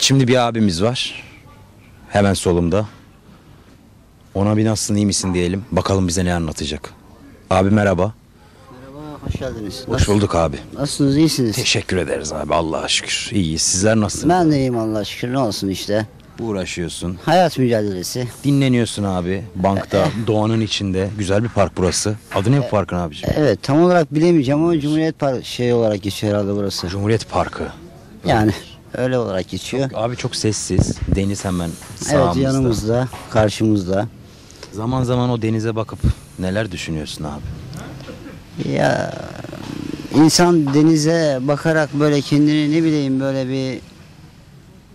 Şimdi bir abimiz var. Hemen solumda. Ona bir nasılsın iyi misin diyelim. Bakalım bize ne anlatacak. Abi merhaba. Merhaba, hoş geldiniz. Hoş bulduk abi. Nasılsınız, iyisiniz? Teşekkür ederiz abi Allah'a şükür. İyiyiz. Sizler nasılsınız? Ben de iyiyim Allah'a şükür, ne olsun işte. Uğraşıyorsun. Hayat mücadelesi. Dinleniyorsun abi. Bankta, doğanın içinde. Güzel bir park burası. Adı ne bu parkın abiciğim? Evet, tam olarak bilemeyeceğim ama Cumhuriyet Park şey olarak geçiyor herhalde burası. Cumhuriyet Parkı. Yani öyle olarak geçiyor. Abi çok sessiz. Deniz hemen Evet, sağımızda. yanımızda, karşımızda. Zaman zaman o denize bakıp neler düşünüyorsun abi? Ya insan denize bakarak böyle kendini ne bileyim böyle bir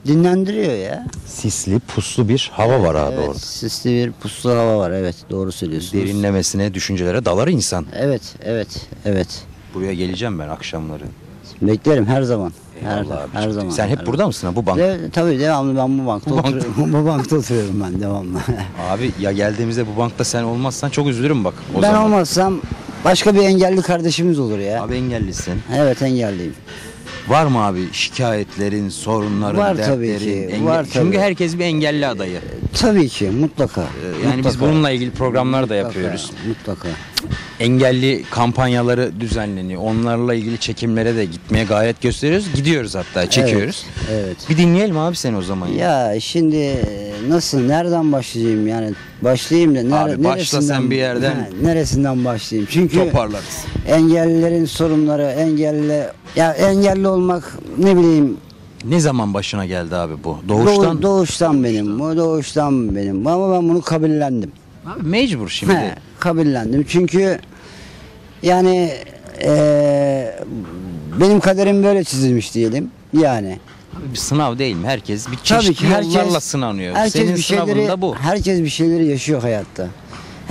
dinlendiriyor ya. Sisli, puslu bir hava var abi evet, orada. sisli bir puslu hava var. Evet, doğru söylüyorsunuz. Derinlemesine düşüncelere dalar insan. Evet, evet, evet. Buraya geleceğim ben akşamları. Beklerim her zaman. Her, Eyvallah her zaman. Sen hep her burada mısın ha bu bank? De, tabii devamlı ben bu bankta Bu bankta. oturuyorum. bu bankta oturuyorum ben devamlı. Abi ya geldiğimizde bu bankta sen olmazsan çok üzülürüm bak o ben zaman. olmazsam başka bir engelli kardeşimiz olur ya. Abi engellisin. Evet engelliyim. Var mı abi şikayetlerin, sorunların, Var dertlerin? tabii ki, var Çünkü tabii. herkes bir engelli adayı. Tabii ki mutlaka. Ee, Yani biz Mutlaka. bununla ilgili programlar da Mutlaka, yapıyoruz. Mutlaka. Engelli kampanyaları düzenleniyor. Onlarla ilgili çekimlere de gitmeye gayret gösteriyoruz. Gidiyoruz hatta çekiyoruz. Evet. evet. Bir dinleyelim abi seni o zaman. ya. Şimdi nasıl nereden başlayayım yani başlayayım da nere, Abi başla sen bir yerden. Ha, neresinden başlayayım? Çünkü Toparlarız. engellilerin sorunları engelli ya engelli olmak ne bileyim Ne zaman başına geldi abi bu? Doğuştan, Doğuştan. doğuştan benim. Bu doğuştan benim. Ama ben bunu kabullendim. Abi mecbur şimdi. He, kabullendim. Çünkü yani eee, benim kaderim böyle çizilmiş diyelim. Yani. Bir sınav değil mi? Herkes bir Tabii çeşitli ki herkes yollarla sınanıyor. Herkes Senin bir sınavın şeyleri da bu. herkes bir şeyleri yaşıyor hayatta.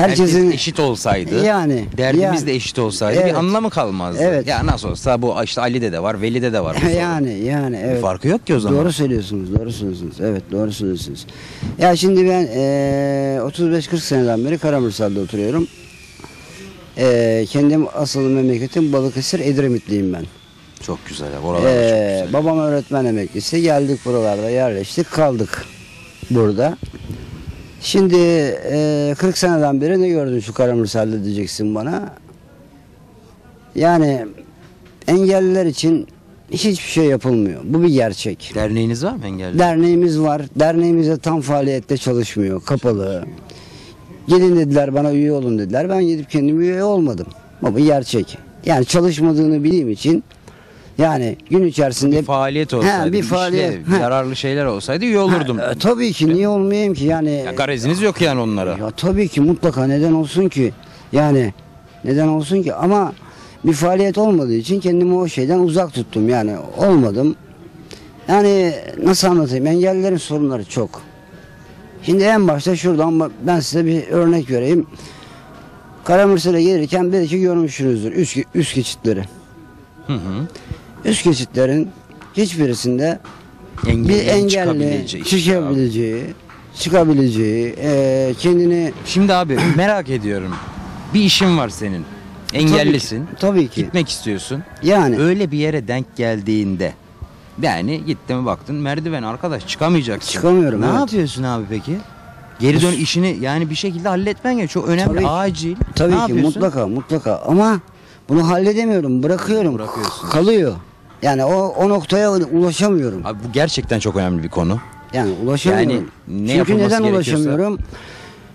Herkesin Herkesin eşit olsaydı, Yani, derdimiz yani. de eşit olsaydı Evet. bir anlamı kalmazdı. Evet. Ya nasıl olsa bu işte Ali'de de var, Veli'de de var. yani yani evet. farkı yok ki o zaman. Doğru söylüyorsunuz, doğru söylüyorsunuz. Evet, doğru söylüyorsunuz. Ya şimdi ben eee 35-40 seneden beri Karamürsel'de oturuyorum. Eee kendim asıl memleketim Balıkesir Edremitliyim ben. Çok güzel. Oralar Ee, çok güzel. babam öğretmen emeklisi. Geldik buralarda yerleştik kaldık burada. Şimdi e, 40 seneden beri ne gördün şu Karamürsel'de diyeceksin bana. Yani engelliler için hiçbir şey yapılmıyor. Bu bir gerçek. Derneğiniz var mı engelli? Derneğimiz var. Derneğimiz de tam faaliyette çalışmıyor. Kapalı. Gelin dediler bana üye olun dediler. Ben gidip kendim üye olmadım. Bu bir gerçek. Yani çalışmadığını bildiğim için yani gün içerisinde bir faaliyet olsaydı, He, bir faaliyet. işlev, He. yararlı şeyler olsaydı üye olurdum. Ha, e, tabii ki niye olmayayım ki yani. Ya gareziniz yok yani onlara. Ya tabii ki mutlaka neden olsun ki. Yani neden olsun ki ama bir faaliyet olmadığı için kendimi o şeyden uzak tuttum yani olmadım. Yani nasıl anlatayım engellilerin sorunları çok. Şimdi en başta şuradan ben size bir örnek vereyim. Karamürsel'e gelirken belki görmüşsünüzdür üst, üst geçitleri. Hı hı. Üst geçitlerin hiçbirisinde Engelli, bir engelli çıkabileceği çıkabileceği, çıkabileceği, eee, kendini Şimdi abi merak ediyorum. Bir işin var senin. Engellisin. tabii ki. Gitmek istiyorsun. Yani Öyle bir yere denk geldiğinde yani gittin baktın merdiven arkadaş çıkamayacaksın. Çıkamıyorum, Ne evet. yapıyorsun abi peki? Geri dön işini yani bir şekilde halletmen gerekiyor. Çok önemli, Tabii ki. acil. tabii ne ki yapıyorsun? mutlaka mutlaka ama bunu halledemiyorum, bırakıyorum. Bırakıyorsun. Kalıyor. Yani o o noktaya ulaşamıyorum. Abi bu gerçekten çok önemli bir konu. Yani ulaşamıyorum. Yani ne Çünkü neden gerekiyorsa- ulaşamıyorum?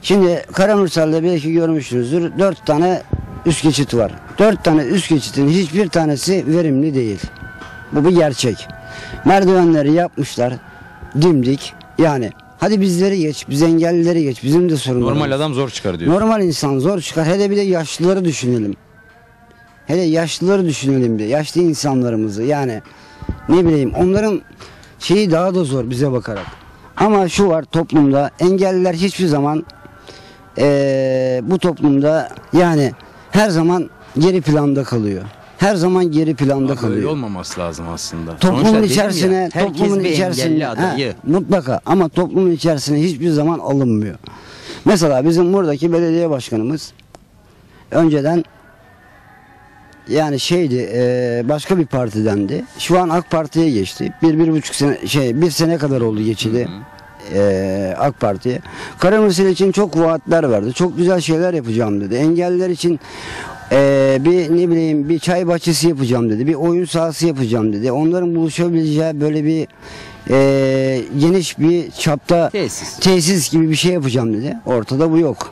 Şimdi Karamürsel'de belki görmüşsünüzdür. Dört tane üst geçit var. Dört tane üst geçitin hiçbir tanesi verimli değil. Bu bir gerçek. Merdivenleri yapmışlar dimdik. Yani hadi bizleri geç, biz engellileri geç. Bizim de sorunlarımız. Normal adam zor çıkar diyor. Normal insan zor çıkar. Hele bir de yaşlıları düşünelim. Hele yaşlıları düşünelim de. Yaşlı insanlarımızı yani ne bileyim onların şeyi daha da zor bize bakarak. Ama şu var toplumda engelliler hiçbir zaman eee, bu toplumda yani her zaman geri planda kalıyor. Her zaman geri planda Abi öyle kalıyor. olmaması lazım aslında. Sonuçta Toplumun dedim içerisine, ya, toplumun bir içerisine adayı. Ha, mutlaka ama toplumun içerisine hiçbir zaman alınmıyor. Mesela bizim buradaki belediye başkanımız önceden yani şeydi e, başka bir partidendi. Şu an AK Parti'ye geçti. Bir, bir buçuk sene şey bir sene kadar oldu geçidi. e, AK Parti'ye. Karamürsel için çok vaatler verdi. Çok güzel şeyler yapacağım dedi. Engelliler için e, bir ne bileyim bir çay bahçesi yapacağım dedi. Bir oyun sahası yapacağım dedi. Onların buluşabileceği böyle bir e, geniş bir çapta Tesis. tesis gibi bir şey yapacağım dedi. Ortada bu yok.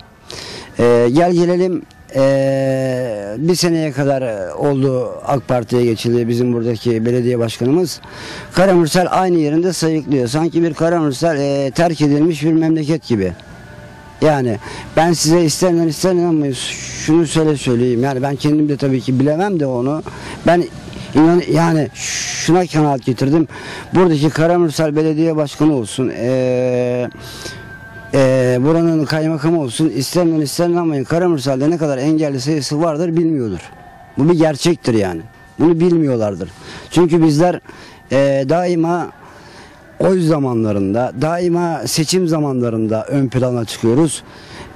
Ee, gel gelelim ee, bir seneye kadar oldu AK Parti'ye geçildi bizim buradaki belediye başkanımız. Karamürsel aynı yerinde sayıklıyor. Sanki bir Karamürsel ee, terk edilmiş bir memleket gibi. Yani ben size isterden ister inanmayın şunu söyle söyleyeyim. Yani ben kendim de tabii ki bilemem de onu. Ben inan yani şuna kanaat getirdim. Buradaki Karamürsel Belediye Başkanı olsun. Eee eee, buranın kaymakamı olsun isterden ister inanmayın Karamürsel'de ne kadar engelli sayısı vardır bilmiyordur. Bu bir gerçektir yani. Bunu bilmiyorlardır. Çünkü bizler eee, daima oy zamanlarında, daima seçim zamanlarında ön plana çıkıyoruz.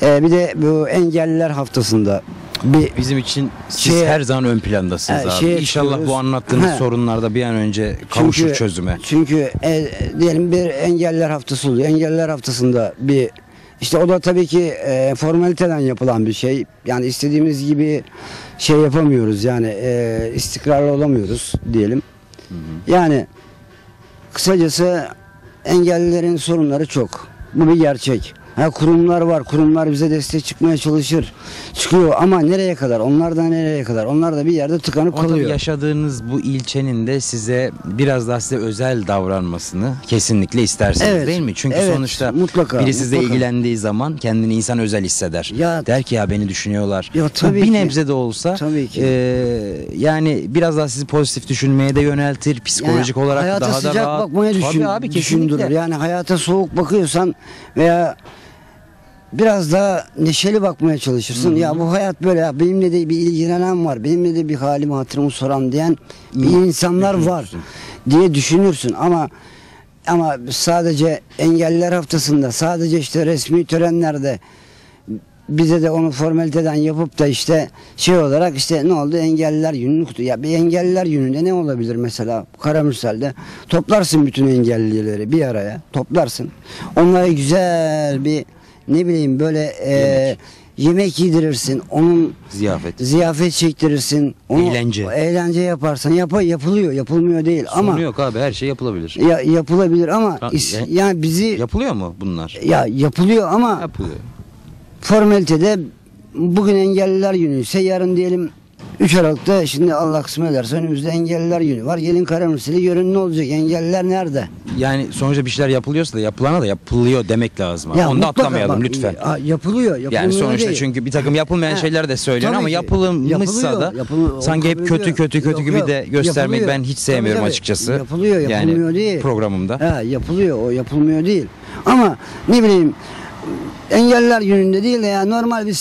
Eee, bir de bu engelliler haftasında bir Bizim için siz Şeye- her zaman ön plandasınız He, abi. şeye İnşallah çıkıyoruz. bu anlattığınız He. sorunlarda bir an önce kavuşur çözüme. Çünkü e, diyelim bir engeller haftası oluyor. Engeller haftasında bir işte o da tabii ki e, formaliteden yapılan bir şey. Yani istediğimiz gibi şey yapamıyoruz. Yani e, istikrarlı olamıyoruz diyelim. Yani kısacası engellilerin sorunları çok. Bu bir gerçek. Ha, kurumlar var. Kurumlar bize destek çıkmaya çalışır. Çıkıyor ama nereye kadar? Onlar da nereye kadar? Onlar da bir yerde tıkanıp tabii kalıyor. yaşadığınız bu ilçenin de size biraz daha size özel davranmasını kesinlikle istersiniz Evet, değil mi? Çünkü evet, sonuçta mutlaka, biri sizle mutlaka. ilgilendiği zaman kendini insan özel hisseder. Ya- Der ki ya beni düşünüyorlar. Ya Bu tabii bir ki. nebze de olsa Tabii ki. e, yani biraz daha sizi pozitif düşünmeye de yöneltir. Psikolojik Yani olarak hayata daha da sıcak rahat. bakmaya düşün, Tabii abi düşündürür. Yani hayata soğuk bakıyorsan veya biraz daha neşeli bakmaya çalışırsın. Ya bu hayat böyle ya benimle de bir ilgilenen var. Benimle de bir halimi hatırımı soran diyen bir insanlar var diye düşünürsün ama ama sadece engelliler haftasında sadece işte resmi törenlerde bize de onu formaliteden yapıp da işte şey olarak işte ne oldu engelliler gününü kutlu. Ya bir engelliler gününde ne olabilir mesela Karamürsel'de toplarsın bütün engellileri bir araya toplarsın. Onlara güzel bir ne bileyim böyle e, yemek. yedirirsin. Onun Ziyafet. ziyafet çektirirsin. Onu, Eğlence. Eğlence yaparsan yap yapılıyor. Yapılmıyor değil Ama ama yok abi her şey yapılabilir. ya, yapılabilir ama Ha, is- ya- yani bizi Yapılıyor mu bunlar? ya yapılıyor ama Yapılıyor. formalitede bugün engelliler günü ise yarın diyelim 3 Aralık'ta şimdi Allah kısmet ederse önümüzde engelliler günü var. Gelin Karamürsel'i görün ne olacak? Engelliler nerede? Yani sonuçta bir şeyler yapılıyorsa da yapılana da yapılıyor demek lazım. abi. Onu da mutlaka atlamayalım bak, lütfen. ya, yapılıyor. Yani sonuçta değil. çünkü bir takım yapılmayan Ha, şeyler de söylüyor ama yapılmışsa Yapılıyor, da yapılı- onu sanki hep kötü kötü kötü Yok, gibi yok, de göstermeyi yapılıyor. ben hiç sevmiyorum tabii. açıkçası. Yapılıyor, yapılmıyor yani değil. programımda. Ha, yapılıyor o yapılmıyor değil. Ama ne bileyim engeller gününde değil de ya normal bir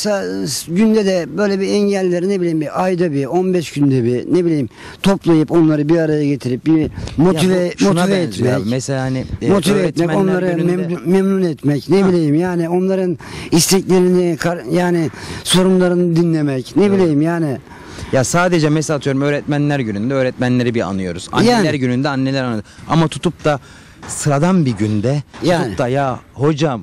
günde de böyle bir engelleri ne bileyim bir ayda bir 15 günde bir ne bileyim toplayıp onları bir araya getirip bir motive Ya bu şuna motive etmek. abi. Mesela hani e, motive etmek, onları gününde- memnun, memnun etmek, ne bileyim yani onların isteklerini, yani sorunlarını dinlemek, ne bileyim yani. Ya sadece mesela atıyorum öğretmenler gününde öğretmenleri bir anıyoruz. Anneler Yani. gününde anneler anıyoruz. Ama tutup da sıradan bir günde Yani. tutup da ya hocam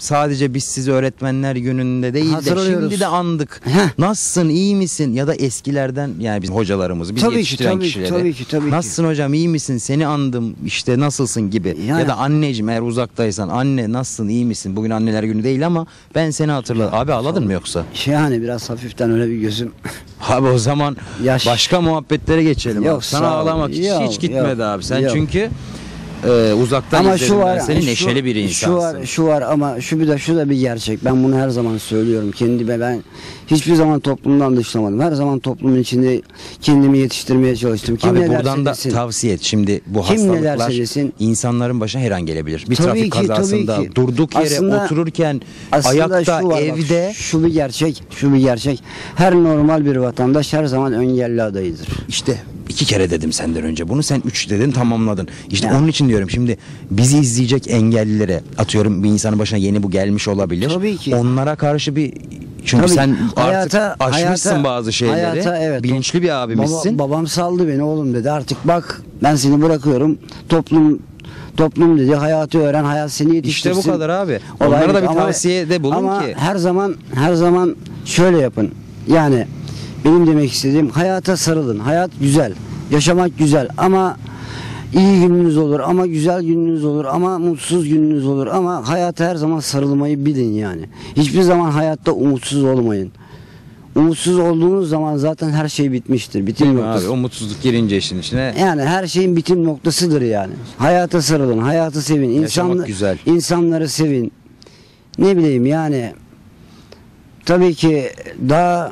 sadece biz sizi öğretmenler gününde değil de şimdi de andık. Heh. Nasılsın iyi misin ya da eskilerden yani bizim hocalarımızı biz Tabii ki, yetiştiren tabii ki, kişileri. tabii ki, tabii ki. Nasılsın hocam iyi misin seni andım işte nasılsın gibi. Yani. Ya da anneciğim eğer uzaktaysan anne nasılsın iyi misin bugün anneler günü değil ama ben seni hatırladım. Abi ağladın mı yoksa? Şey yani biraz hafiften öyle bir gözüm. Abi o zaman Yaş- başka muhabbetlere geçelim. Yok, abi. Sana ağlamak hiç, Yok, hiç gitmedi yok, abi. Sen yok. çünkü e, uzaktan ama şu var seni şu- neşeli bir insansın. Şu var şu var ama şu bir de şu da bir gerçek. Ben bunu her zaman söylüyorum kendime. Ben hiçbir zaman toplumdan dışlamadım. Her zaman toplumun içinde kendimi yetiştirmeye çalıştım. Kim Abi ne buradan da desin. tavsiye et. Şimdi bu Kim hastalıklar desin. insanların başına her an gelebilir. Bir Tabii trafik ki, tabii kazasında ki. durduk yere Aslında- otururken Aslında ayakta şu var bak, evde şu bir gerçek, şu bir gerçek. Her normal bir vatandaş her zaman engelli adayıdır. İşte iki kere dedim senden önce bunu sen üç dedin tamamladın. İşte Ya. onun için diyorum şimdi bizi izleyecek engellilere atıyorum bir insanın başına yeni bu gelmiş olabilir. Tabii ki. Onlara karşı bir Çünkü Tabii, sen hayata- artık aşmışsın hayata- bazı şeyleri. hayata, evet. Bilinçli bir abimizsin. Baba- babam saldı beni oğlum dedi. Artık bak ben seni bırakıyorum. Toplum toplum dedi. Hayatı öğren. Hayat seni işte yetiştirsin. bu kadar abi. Olay Onlara da bir Ama- tavsiyede bulun ama ki. her zaman her zaman şöyle yapın. Yani benim demek istediğim hayata sarılın. Hayat güzel. Yaşamak güzel ama iyi gününüz olur ama güzel gününüz olur ama mutsuz gününüz olur ama hayata her zaman sarılmayı bilin yani. Hiçbir zaman hayatta umutsuz olmayın. Umutsuz olduğunuz zaman zaten her şey bitmiştir. Bitim Değil noktası. abi? O mutsuzluk girince işin içine. Yani her şeyin bitim noktasıdır yani. Hayata sarılın, hayatı sevin, insan, güzel. insanları sevin. Ne bileyim yani tabii ki daha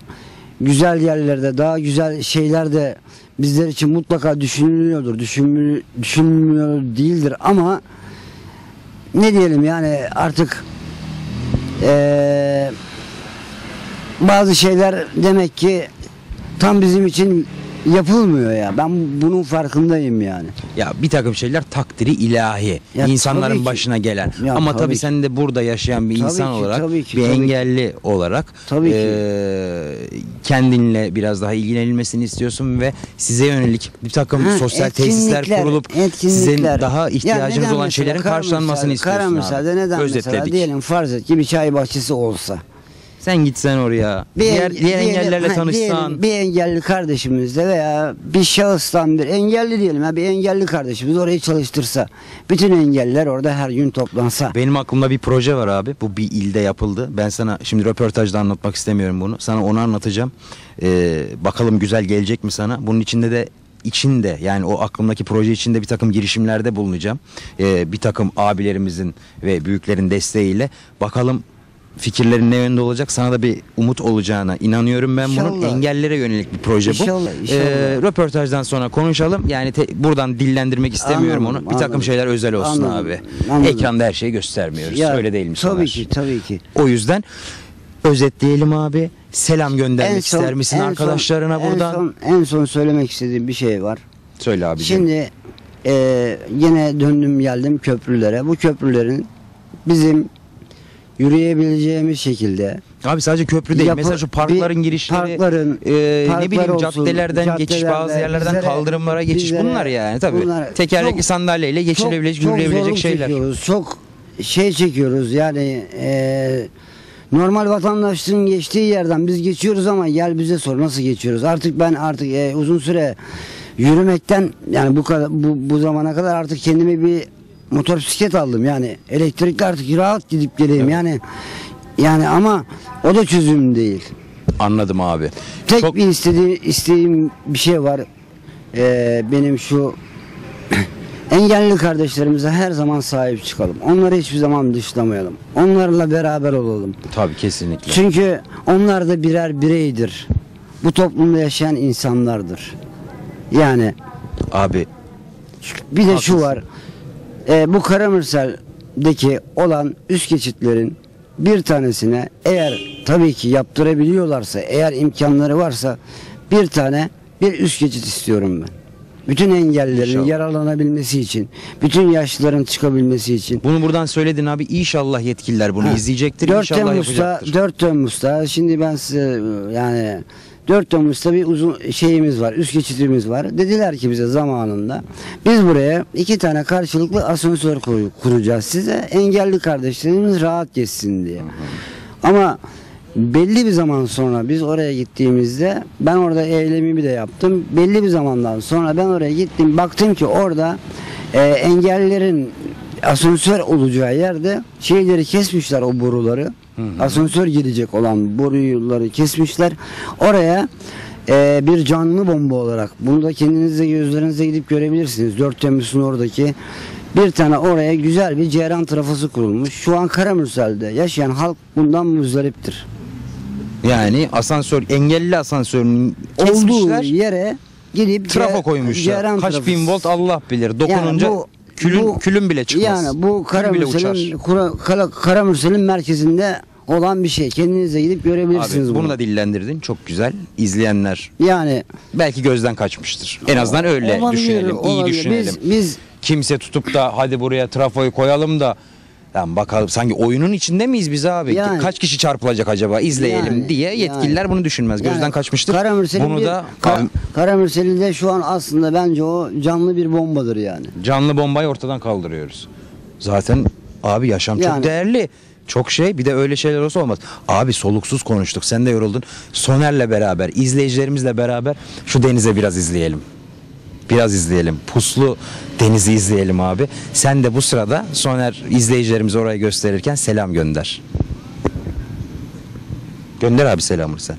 güzel yerlerde, daha güzel şeyler de bizler için mutlaka düşünülüyordur. Düşünmü, düşünmüyor değildir ama ne diyelim yani artık eee, bazı şeyler demek ki tam bizim için yapılmıyor ya. Ben bunun farkındayım yani. Ya bir takım şeyler takdiri ilahi. Ya insanların ki. başına gelen. Ya Ama tabii tabii, ki. sen de burada yaşayan bir Tabii insan ki, olarak, tabii ki, bir tabii ki. engelli olarak Tabii ki. eee, kendinle biraz daha ilgilenilmesini istiyorsun ve size yönelik bir takım Ha, sosyal tesisler kurulup sizin daha Ya ihtiyacınız olan şeylerin karşılanmasını istiyorsun Karamürsel'de abi. neden mesela diyelim farz et ki bir çay bahçesi olsa. Sen gitsen oraya. diğer enge- diğer engellerle ha, tanışsan. diyelim bir engelli kardeşimizle veya bir şahıstan bir engelli diyelim ya bir engelli kardeşimiz orayı çalıştırsa. Bütün engelliler orada her gün toplansa. Benim aklımda bir proje var abi. Bu bir ilde yapıldı. Ben sana şimdi röportajda anlatmak istemiyorum bunu. Sana onu anlatacağım. Ee, bakalım güzel gelecek mi sana? Bunun içinde de içinde yani o aklımdaki proje içinde bir takım girişimlerde bulunacağım. Ee, bir takım abilerimizin ve büyüklerin desteğiyle bakalım fikirlerin ne yönde olacak sana da bir umut olacağına inanıyorum ben bunun İnşallah. engellilere yönelik bir proje bu. İnşallah, inşallah. Ee, röportajdan sonra konuşalım. Yani te- buradan dillendirmek istemiyorum Anladım, onu. Bir takım anladım. şeyler özel olsun Anladım, abi. anladım. Ekranda her şeyi göstermiyoruz. Ya, Öyle değil mi Tabii Soner? ki tabii ki. O yüzden özetleyelim abi. Selam göndermek ister misin en son- arkadaşlarına buradan? En son, en son söylemek istediğim bir şey var. Söyle abi. Şimdi e, yine döndüm geldim köprülere. Bu köprülerin bizim yürüyebileceğimiz şekilde Abi sadece köprü değil. Yapı- Mesela şu parkların girişleri, parkların- e, ne parklar bileyim olsun, caddelerden geçiş, bazı yerlerden bizlere- kaldırımlara geçiş bizlere- bunlar yani tabii. bunlar- Tekerlekli çok- sandalyeyle geçilebilecek, çok yürüyebilecek şeyler. Çekiyoruz, çok şey çekiyoruz yani e, normal vatandaşlığın geçtiği yerden biz geçiyoruz ama gel bize sor nasıl geçiyoruz. Artık ben artık e, uzun süre yürümekten yani bu kadar bu, bu zamana kadar artık kendime bir motosiklet aldım yani elektrikli artık rahat gidip geleyim yani yani ama o da çözüm değil. Anladım abi. Tek Çok bir istediğim, isteğim bir şey var. Ee, benim şu engelli kardeşlerimize her zaman sahip çıkalım. Onları hiçbir zaman dışlamayalım. Onlarla beraber olalım. tabii kesinlikle. Çünkü onlar da birer bireydir. Bu toplumda yaşayan insanlardır. Yani Abi bir de şu Haklısın. var. Ee, bu Karamürsel'deki olan üst geçitlerin bir tanesine eğer tabii ki yaptırabiliyorlarsa, eğer imkanları varsa bir tane bir üst geçit istiyorum ben. Bütün engellilerin İnşallah. yararlanabilmesi için, bütün yaşlıların çıkabilmesi için. bunu buradan söyledin abi. İnşallah yetkililer bunu Ha, izleyecektir. 4 İnşallah Temmuz'da, yapacaktır. 4 Temmuz'da şimdi ben size yani 4 Temmuz'da bir uzun şeyimiz var, üst geçitimiz var. Dediler ki bize zamanında biz buraya iki tane karşılıklı asansör kuracağız size. Engelli kardeşlerimiz rahat geçsin diye. Ama belli bir zaman sonra biz oraya gittiğimizde ben orada eylemimi de yaptım. Belli bir zamandan sonra ben oraya gittim. Baktım ki orada e, engellilerin asansör olacağı yerde şeyleri kesmişler o boruları. Asansör gelecek olan boruları kesmişler. Oraya e, bir canlı bomba olarak bunu da kendinizle gözlerinizle gidip görebilirsiniz. 4 Temmuz'un oradaki bir tane oraya güzel bir ceyran trafosu kurulmuş. Şu an Karamürsel'de yaşayan halk bundan muzdariptir. Yani asansör engelli asansörünün Olduğu kesmişler. yere gidip Trafo koymuşlar. Kaç trafosu. bin volt Allah bilir. Dokununca Yani bu- külün bu- külün bile çıkmaz. Yani bu. Karamürsel'in Kara- Karamürsel'in merkezinde olan bir şey. Kendinize gidip görebilirsiniz Abi bunu. bunu da dillendirdin. Çok güzel. İzleyenler Yani belki gözden kaçmıştır. En azından öyle olabilir, düşünelim. iyi olabilir. düşünelim. Biz, biz Kimse tutup da hadi buraya trafoyu koyalım da Lan bakalım sanki oyunun içinde miyiz biz abi? Yani- Kaç kişi çarpılacak acaba izleyelim Yani, diye yetkililer bunu düşünmez. Gözden Yani kaçmıştır. Karamürsel'in Bunu bir- da Kar- Karamürsel'in de şu an aslında bence o canlı bir bombadır yani. canlı bombayı ortadan kaldırıyoruz. Zaten abi yaşam çok Yani. değerli. Çok şey bir de öyle şeyler olsa olmaz. Abi soluksuz konuştuk sen de yoruldun. Soner'le beraber izleyicilerimizle beraber şu denize biraz izleyelim. Biraz izleyelim. Puslu denizi izleyelim abi. Sen de bu sırada Soner izleyicilerimize orayı gösterirken selam gönder. Gönder abi selamını sen.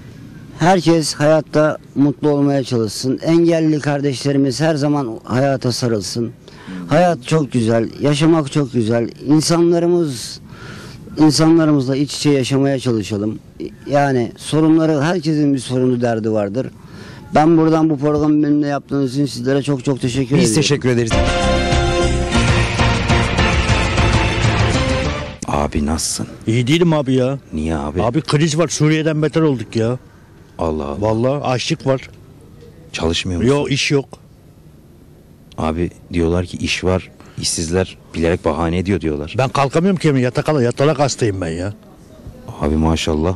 Herkes hayatta mutlu olmaya çalışsın. Engelli kardeşlerimiz her zaman hayata sarılsın. Hayat çok güzel, yaşamak çok güzel. İnsanlarımız insanlarımızla iç içe yaşamaya çalışalım. Yani sorunları herkesin bir sorunu derdi vardır. Ben buradan bu programı benimle yaptığınız için sizlere çok çok teşekkür Biz ediyorum. teşekkür ederiz. Abi nasılsın? İyi değilim abi ya. Niye abi? Abi kriz var Suriye'den beter olduk ya. Allah Allah. Vallahi açlık var. Çalışmıyor musun? Yok iş yok. Abi diyorlar ki iş var. işsizler bilerek bahane ediyor diyorlar. Ben kalkamıyorum ki yatak ala yatalak hastayım ben ya. Abi maşallah.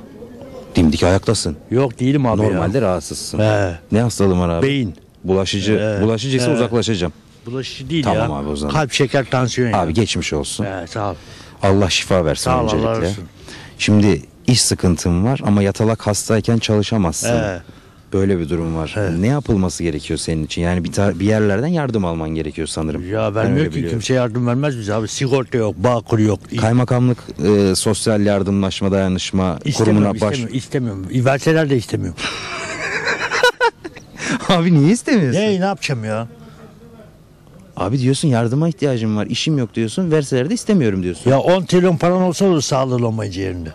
Dimdik ayaktasın. Yok değilim abi Normalde ya. rahatsızsın. He. Ne hastalığın var abi? Beyin. Bulaşıcı. He. Bulaşıcıysa He. uzaklaşacağım. Bulaşıcı değil Tamam ya. abi o zaman. Kalp şeker tansiyon ya. Abi geçmiş olsun. He, sağ ol. Allah şifa versin Sağ ol, öncelikle. Allah olsun. Şimdi iş sıkıntım var ama yatalak hastayken çalışamazsın. He. Böyle bir durum var. He. Ne yapılması gerekiyor senin için? Yani bir, tar- bir yerlerden yardım alman gerekiyor sanırım. Ya vermiyor ki biliyorum. kimse yardım vermez bize abi. Sigorta yok, bağkur yok. Kaymakamlık e, sosyal yardımlaşma dayanışma İstemiyorum, kurumuna baş. istemiyorum, istemiyorum. Verseler de istemiyorum. Abi niye istemiyorsun? ne, ne yapacağım ya? Abi diyorsun yardıma ihtiyacım var, işim yok diyorsun. Verseler de istemiyorum diyorsun. Ya, Ya 10 trilyon paran olsa olur sağlığın olmayınca yerinde.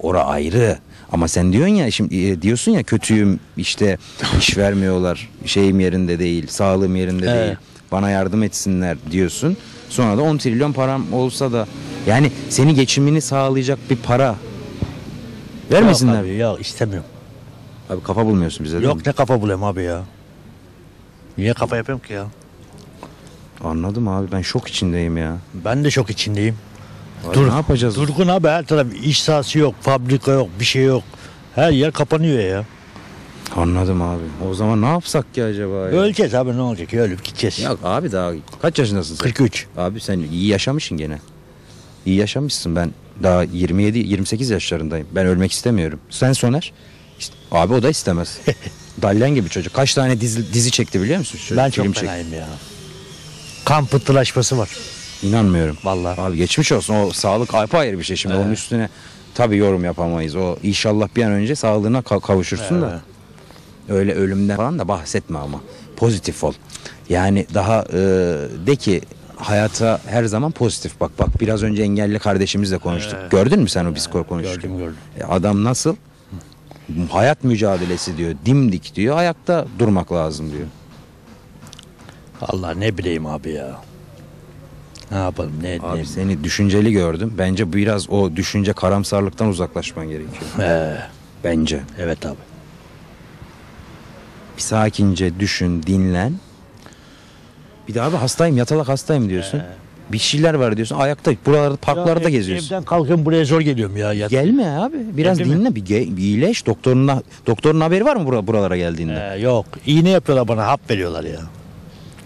ora ayrı. Ama sen diyorsun ya şimdi e, diyorsun ya kötüyüm işte iş vermiyorlar. Şeyim yerinde değil, sağlığım yerinde He. değil. Bana yardım etsinler diyorsun. Sonra da 10 trilyon param olsa da yani seni geçimini sağlayacak bir para vermesinler. Yok abi, yok istemiyorum. Abi kafa bulmuyorsun bize Yok ne kafa bulayım abi ya. Niye kafa yapıyorum ki ya? Anladım abi ben şok içindeyim ya. Ben de şok içindeyim. Abi Dur- ne yapacağız? Durgun abi her taraf iş sahası yok, fabrika yok, bir şey yok. Her yer kapanıyor ya. Anladım abi. O zaman ne yapsak ki acaba ya? Öleceğiz abi ne olacak ya ölüp gideceğiz. Yok abi daha kaç yaşındasın sen? 43. Abi sen iyi yaşamışsın gene. İyi yaşamışsın ben daha 27 28 yaşlarındayım. Ben ölmek istemiyorum. Sen Soner? İşte, abi o da istemez. Dalyan gibi çocuk. Kaç tane dizi, dizi çekti biliyor musun? Çocuk Ben çok fenayım ya. Kan pıhtılaşması var. İnanmıyorum. Vallahi. Abi geçmiş olsun. O sağlık apayrı bir şey. Şimdi onun üstüne tabii yorum yapamayız. O inşallah bir an önce sağlığına ka- kavuşursun da. Öyle ölümden falan da bahsetme ama. Pozitif ol. Yani daha e, de ki hayata her zaman pozitif bak bak biraz önce engelli kardeşimizle konuştuk. Gördün mü sen o biz konuştuk? gördüm, gördüm. E, adam nasıl? Hayat mücadelesi diyor. Dimdik diyor. Ayakta durmak lazım diyor. Allah ne bileyim abi ya. Ne yapalım ne Abi ne. seni düşünceli gördüm. Bence biraz o düşünce karamsarlıktan uzaklaşman gerekiyor. Ee, Bence. evet abi. Bir sakince düşün, dinlen. Bir de abi hastayım, yatalak hastayım diyorsun. Bir şeyler var diyorsun. Ayakta buralarda parklarda Ya geziyorsun. Evden kalkıyorum buraya zor geliyorum ya. ya. Gelme abi. Biraz Evde mi? dinle, bir, ge- bir iyileş. Doktorun doktorun haberi var mı bura- buralara geldiğinde? Ee, yok iğne yapıyorlar bana hap veriyorlar ya.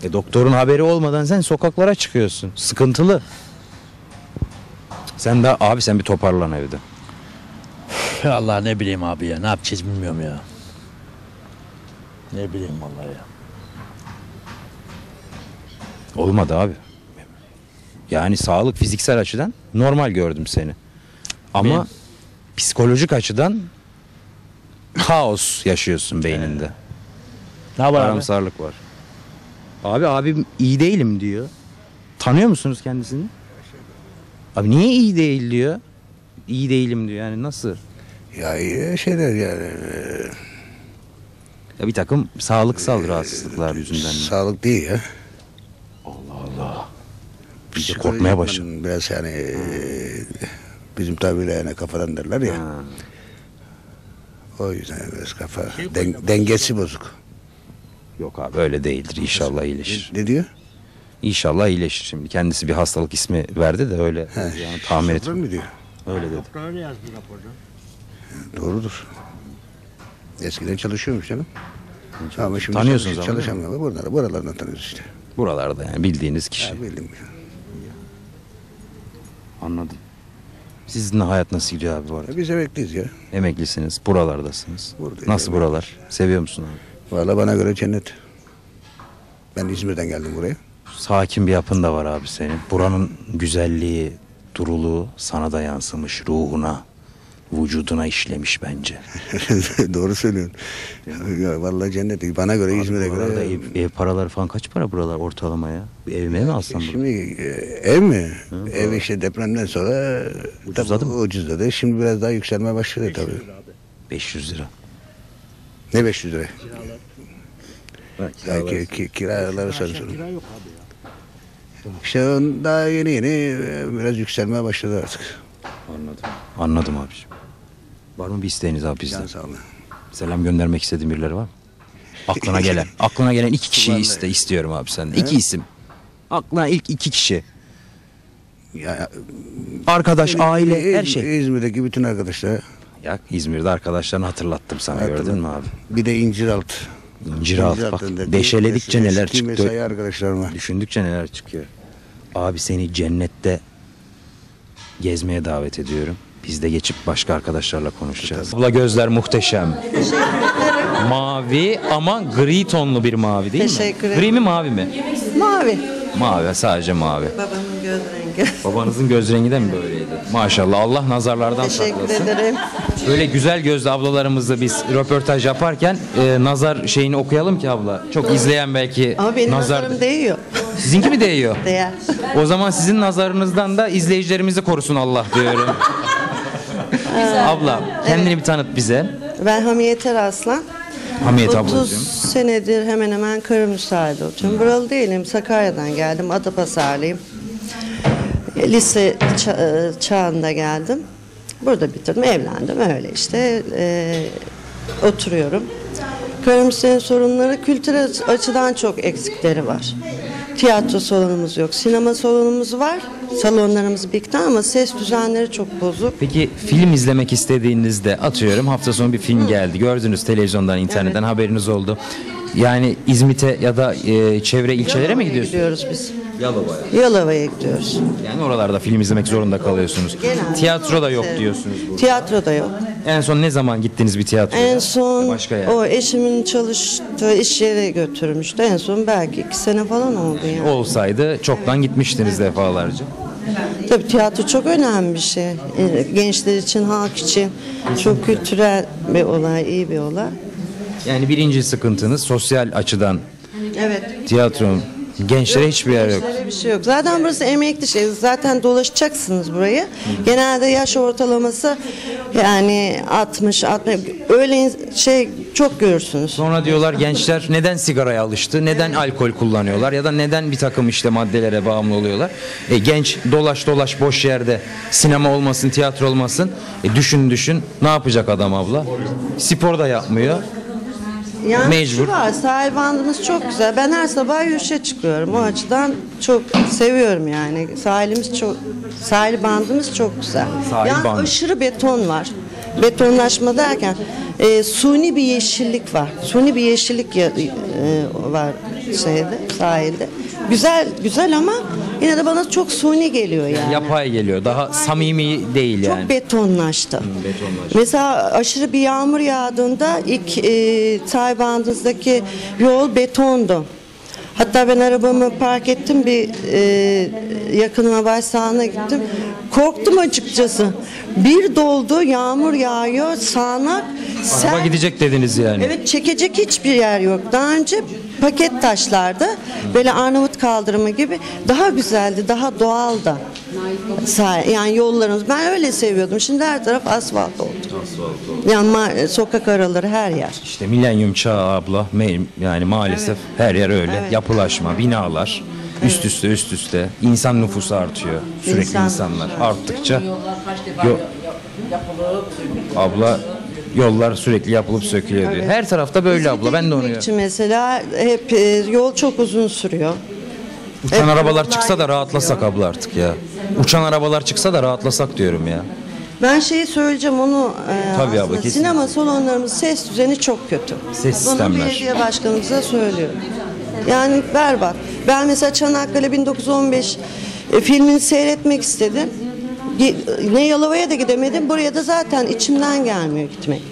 E, doktorun haberi olmadan sen sokaklara çıkıyorsun. Sıkıntılı. Sen de abi sen bir toparlan evde. Allah ne bileyim abi ya ne yapacağız bilmiyorum ya. Ne bileyim vallahi ya. Olmadı abi. Yani sağlık fiziksel açıdan normal gördüm seni. Ama Benim- psikolojik açıdan kaos yaşıyorsun beyninde. Ne var abi? Karamsarlık var. Abi abim iyi değilim diyor. Tanıyor musunuz kendisini? Abi niye iyi değil diyor? İyi değilim diyor. Yani nasıl? Ya iyi şeyler yani. Ya bir takım sağlıksal rahatsızlıklar yüzünden. mi? Sağlık değil ya. Bir de korkmaya başladım. Biraz yani e, bizim tabirle yani kafadan derler ya. Ha. O yüzden biraz kafa den- dengesi bozuk. Yok abi öyle değildir. İnşallah iyileşir. Ne diyor? İnşallah iyileşir şimdi. Kendisi bir hastalık ismi verdi de öyle He, yani tahmin etmiyorum. mü diyor? Öyle dedi. Doğrudur. Eskiden çalışıyormuş canım. Ama şimdi Tanıyorsunuz ama değil çalışamıyor. Buralarda, buralardan tanıyoruz işte. Buralarda yani bildiğiniz kişi. Ya bildim. Anladım. Sizin de hayat nasıl gidiyor abi bu arada? Ya Biz emekliyiz ya. Emeklisiniz, buralardasınız. Buradayım, Nasıl evet. buralar? Seviyor musun abi? Valla bana göre cennet. Ben İzmir'den geldim buraya. Sakin bir yapın da var abi senin. Buranın güzelliği, duruluğu sana da yansımış ruhuna, vücuduna işlemiş bence. Doğru söylüyorsun. Ya, vallahi cennet. Bana göre İzmir'e göre. ev, ev paraları falan kaç para buralar ortalama ya? Bir evime mi alsam? Şimdi e, ev mi? ev işte depremden sonra Ucuzladı tabii mı? Ucuzladı. Şimdi biraz daha yükselmeye başladı tabii. 500 lira. Ne 500 lira? Evet, Ya, ki, ki, kiraları sorun. İşte on- daha yeni yeni e, biraz yükselmeye başladı artık. Anladım. Anladım abiciğim. Var mı bir isteğiniz abi bizden? Can sağ olun. Selam göndermek istediğin birileri var mı? Aklına gelen. aklına gelen iki kişiyi iste istiyorum abi senden. İki isim. Aklına ilk iki kişi. Ya, Arkadaş, aile, her şey. İzmir'deki bütün arkadaşlar. Ya İzmir'de arkadaşlarını hatırlattım sana gördün mü abi? Bir de İnciraltı. İnciraltı bak İnciraltı'ndaki deşeledikçe eski neler çıktı. mesai arkadaşlarım var. Düşündükçe neler çıkıyor. Abi seni cennette gezmeye davet ediyorum. Biz de geçip başka arkadaşlarla konuşacağız. Abla gözler muhteşem. mavi ama gri tonlu bir mavi değil mi? Teşekkür ederim. Gri mi mavi mi? Mavi. Mavi sadece mavi. Babamın göz rengi. Babanızın göz rengi de mi böyleydi? Maşallah Allah nazarlardan Teşekkür saklasın. ederim. Böyle güzel gözlü ablalarımızla biz röportaj yaparken e, nazar şeyini okuyalım ki abla. Çok izleyen belki Ama benim nazar. nazarım değiyor. Sizinki mi değiyor? Değer. O zaman sizin nazarınızdan da izleyicilerimizi korusun Allah diyorum. Abla kendini bir tanıt bize. Ben Hamiye Teraslan. Hamiyet 30 ablacığım. senedir hemen hemen Kırımsar'da oturuyorum. Buralı değilim. Sakarya'dan geldim. Adapazarlıyım. Lise ça- e, çağında geldim. Burada bitirdim. Evlendim. Öyle işte. e, oturuyorum. Kırımsar'ın sorunları kültürel açıdan çok eksikleri var. Tiyatro salonumuz yok. Sinema salonumuz var. Salonlarımız birlikte ama ses düzenleri çok bozuk. Peki film izlemek istediğinizde atıyorum hafta sonu bir film geldi. Gördünüz televizyondan, internetten haberiniz oldu. Yani İzmit'e ya da e, çevre ilçelere mi Yalova'ya gidiyorsunuz? gidiyoruz biz. Yalova'ya. Yalova'ya gidiyoruz. Yani oralarda film izlemek zorunda kalıyorsunuz. Genelde Tiyatro da yok diyorsunuz bu. Tiyatro da yok. En son ne zaman gittiniz bir tiyatroya? En son Başka yer. o eşimin çalıştığı iş yere götürmüştü. En son belki iki sene falan oldu yani. Olsaydı çoktan gitmiştiniz defalarca. Tabii tiyatro çok önemli bir şey. Ee, Gençler için, halk için çok kültürel bir olay, iyi bir olay. Yani birinci sıkıntınız sosyal açıdan Evet. tiyatro. Gençlere hiçbir yer yok. Gençlere bir şey yok. Zaten burası emekli şey. Zaten dolaşacaksınız burayı. Genelde yaş ortalaması yani 60 60 öyle in- şey çok görürsünüz. Sonra diyorlar gençler neden sigaraya alıştı, neden alkol kullanıyorlar ya da neden bir takım işte maddelere bağımlı oluyorlar. E, genç dolaş dolaş boş yerde sinema olmasın, tiyatro olmasın. E, düşün düşün ne yapacak adam abla? Spor da yapmıyor. Yani Mecbur. şu var sahil bandımız çok güzel. Ben her sabah yürüyüşe çıkıyorum. O açıdan çok seviyorum yani. Sahilimiz çok sahil bandımız çok güzel. Sahil yani bandı. aşırı beton var. Betonlaşma derken e, suni bir yeşillik var. Suni bir yeşillik ya- e, var şeyde sahilde. Güzel güzel ama yine de bana çok suni geliyor yani. Yapay geliyor. Daha samimi değil yani. Çok betonlaştı. betonlaştı. Mesela aşırı bir yağmur yağdığında ilk e, sahil yol betondu. Hatta ben arabamı park ettim bir e, yakınıma baş sahana gittim. Korktum açıkçası. Bir doldu yağmur yağıyor sağanak. Araba Sen- gidecek dediniz yani. Evet çekecek hiçbir yer yok. Daha önce paket taşlardı. Böyle Arnavut kaldırımı gibi daha güzeldi, daha doğaldı. Yani yollarımız ben öyle seviyordum. Şimdi her taraf asfalt oldu. Yani ma- sokak araları her yer. İşte milenyum çağı abla me- yani maalesef her yer öyle. Yapılaşma, binalar üst üste üst üste. İnsan nüfusu artıyor. Sürekli İnsan insanlar arttıkça. Yo- abla yollar sürekli yapılıp sökülüyor diyor. Her tarafta böyle abla ben de onu için mesela hep e, yol çok uzun sürüyor. Uçan Hep arabalar çıksa da rahatlasak abla artık ya. Uçan arabalar çıksa da rahatlasak diyorum ya. Ben şeyi söyleyeceğim onu e, Tabii abla, kesin. sinema salonlarımız ses düzeni çok kötü. Ses Bunu sistemler. belediye başkanımıza söylüyorum. Yani berbat. Ben mesela Çanakkale 1915 e, filmini seyretmek istedim. Ne Yalova'ya da gidemedim. Buraya da zaten içimden gelmiyor gitmek.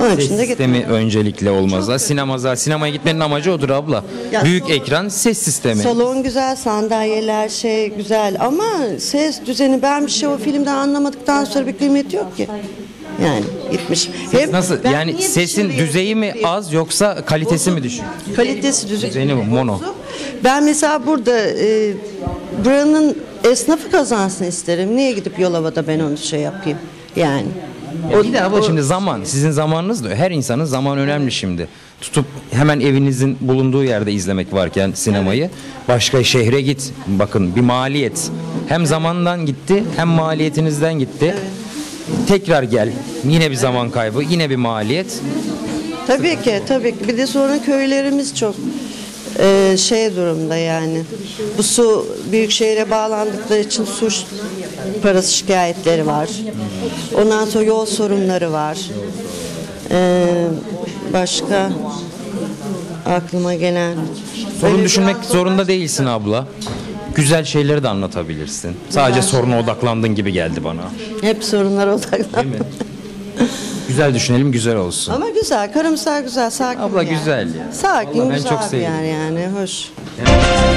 Onun Ses için de gittim. sistemi öncelikli olmaz da sinema zaten sinemaya gitmenin amacı odur abla. Ya Büyük salon- ekran ses sistemi. Salon güzel, sandalyeler şey güzel ama ses düzeni ben bir şey o filmden anlamadıktan sonra bir kıymeti yok ki. Yani gitmiş. Hep- Nasıl yani sesin düzeyi mi az yoksa kalitesi mi düşük? Kalitesi düzey. Düzeni mi? Mono. bozuk. Ben mesela burada e, buranın esnafı kazansın isterim. Niye gidip Yolova'da ben onu şey yapayım? Yani. O, bir de abla şimdi zaman sizin zamanınız da her insanın zaman önemli şimdi. Tutup hemen evinizin bulunduğu yerde izlemek varken sinemayı başka şehre git. Bakın bir maliyet. Hem zamandan gitti hem maliyetinizden gitti. Tekrar gel. Yine bir zaman kaybı, yine bir maliyet. Tabii ki, tabii ki. Bir de sonra köylerimiz çok e, şey durumda yani. Bu su büyük şehre bağlandıkları için su ş- parası şikayetleri var. Ondan sonra yol sorunları var. E, başka aklıma gelen Sorun Öyle düşünmek zorunda değilsin abla. Güzel şeyleri de anlatabilirsin. Sadece soruna odaklandın gibi geldi bana. hep sorunlar odaklandı. Güzel düşünelim, güzel olsun. Ama güzel, Karımsar güzel, sakin Abla bir yer. güzel ya. Sakin, Vallahi ben güzel çok bir sevdim. yer yani, hoş. Evet.